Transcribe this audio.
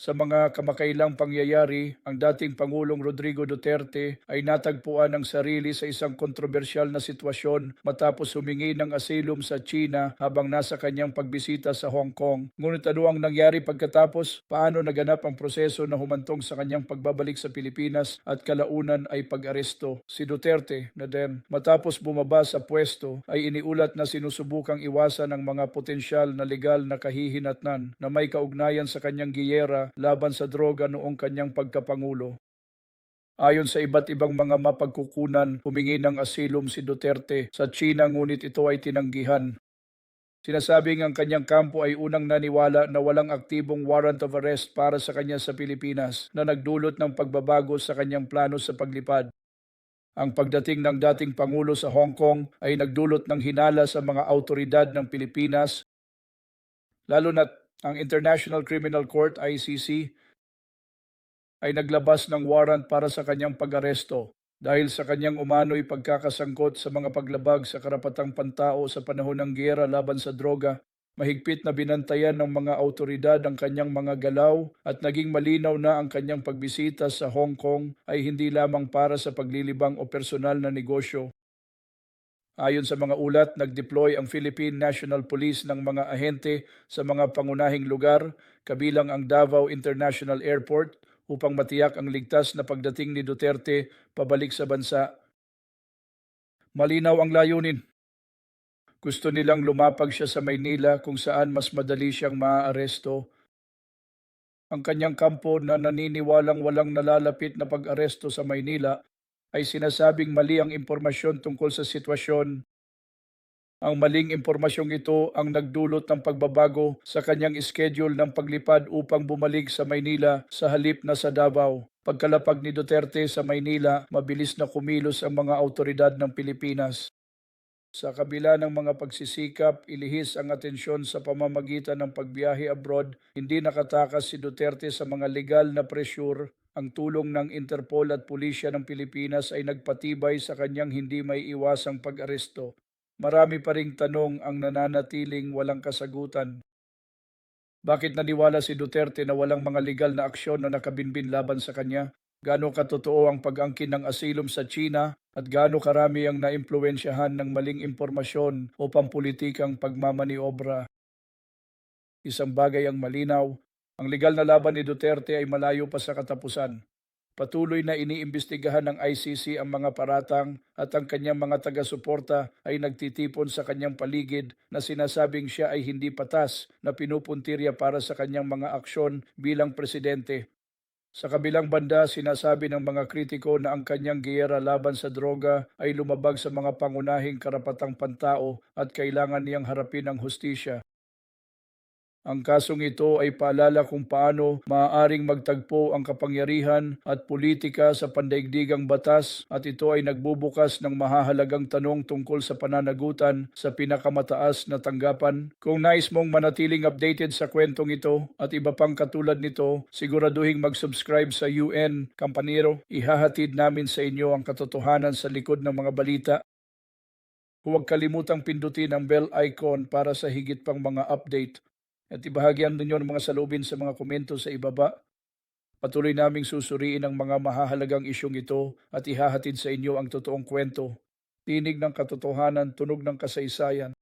Sa mga kamakailang pangyayari, ang dating Pangulong Rodrigo Duterte ay natagpuan ng sarili sa isang kontrobersyal na sitwasyon matapos humingi ng asilum sa China habang nasa kanyang pagbisita sa Hong Kong. Ngunit ano ang nangyari pagkatapos? Paano naganap ang proseso na humantong sa kanyang pagbabalik sa Pilipinas at kalaunan ay pag-aresto? Si Duterte na din matapos bumaba sa pwesto ay iniulat na sinusubukang iwasan ang mga potensyal na legal na kahihinatnan na may kaugnayan sa kanyang giyera laban sa droga noong kanyang pagkapangulo. Ayon sa iba't ibang mga mapagkukunan, humingi ng asilum si Duterte sa China ngunit ito ay tinanggihan. Sinasabing ang kanyang kampo ay unang naniwala na walang aktibong warrant of arrest para sa kanya sa Pilipinas na nagdulot ng pagbabago sa kanyang plano sa paglipad. Ang pagdating ng dating Pangulo sa Hong Kong ay nagdulot ng hinala sa mga autoridad ng Pilipinas, lalo na ang International Criminal Court ICC ay naglabas ng warrant para sa kanyang pag-aresto dahil sa kanyang umano'y pagkakasangkot sa mga paglabag sa karapatang pantao sa panahon ng giyera laban sa droga. Mahigpit na binantayan ng mga autoridad ang kanyang mga galaw at naging malinaw na ang kanyang pagbisita sa Hong Kong ay hindi lamang para sa paglilibang o personal na negosyo. Ayon sa mga ulat, nag-deploy ang Philippine National Police ng mga ahente sa mga pangunahing lugar, kabilang ang Davao International Airport, upang matiyak ang ligtas na pagdating ni Duterte pabalik sa bansa. Malinaw ang layunin. Gusto nilang lumapag siya sa Maynila kung saan mas madali siyang maaaresto. Ang kanyang kampo na naniniwalang walang nalalapit na pag-aresto sa Maynila ay sinasabing mali ang impormasyon tungkol sa sitwasyon. Ang maling impormasyong ito ang nagdulot ng pagbabago sa kanyang schedule ng paglipad upang bumalik sa Maynila sa halip na sa Davao. Pagkalapag ni Duterte sa Maynila, mabilis na kumilos ang mga autoridad ng Pilipinas. Sa kabila ng mga pagsisikap, ilihis ang atensyon sa pamamagitan ng pagbiyahe abroad, hindi nakatakas si Duterte sa mga legal na pressure ang tulong ng Interpol at Pulisya ng Pilipinas ay nagpatibay sa kanyang hindi may iwasang pag-aresto. Marami pa ring tanong ang nananatiling walang kasagutan. Bakit naniwala si Duterte na walang mga legal na aksyon na nakabinbin laban sa kanya? Gaano katotoo ang pag-angkin ng asilom sa China at gaano karami ang naimpluwensyahan ng maling impormasyon o pampulitikang pagmamaniobra? Isang bagay ang malinaw, ang legal na laban ni Duterte ay malayo pa sa katapusan. Patuloy na iniimbestigahan ng ICC ang mga paratang at ang kanyang mga taga-suporta ay nagtitipon sa kanyang paligid na sinasabing siya ay hindi patas na pinupuntirya para sa kanyang mga aksyon bilang presidente. Sa kabilang banda, sinasabi ng mga kritiko na ang kanyang giyera laban sa droga ay lumabag sa mga pangunahing karapatang pantao at kailangan niyang harapin ang hustisya. Ang kasong ito ay paalala kung paano maaaring magtagpo ang kapangyarihan at politika sa pandaigdigang batas at ito ay nagbubukas ng mahahalagang tanong tungkol sa pananagutan sa pinakamataas na tanggapan. Kung nais mong manatiling updated sa kwentong ito at iba pang katulad nito, siguraduhin mag-subscribe sa UN Campanero. Ihahatid namin sa inyo ang katotohanan sa likod ng mga balita Huwag kalimutang pindutin ang bell icon para sa higit pang mga update at ibahagyan ninyo ang mga salubin sa mga komento sa ibaba. Patuloy naming susuriin ang mga mahahalagang isyong ito at ihahatid sa inyo ang totoong kwento. Tinig ng katotohanan, tunog ng kasaysayan.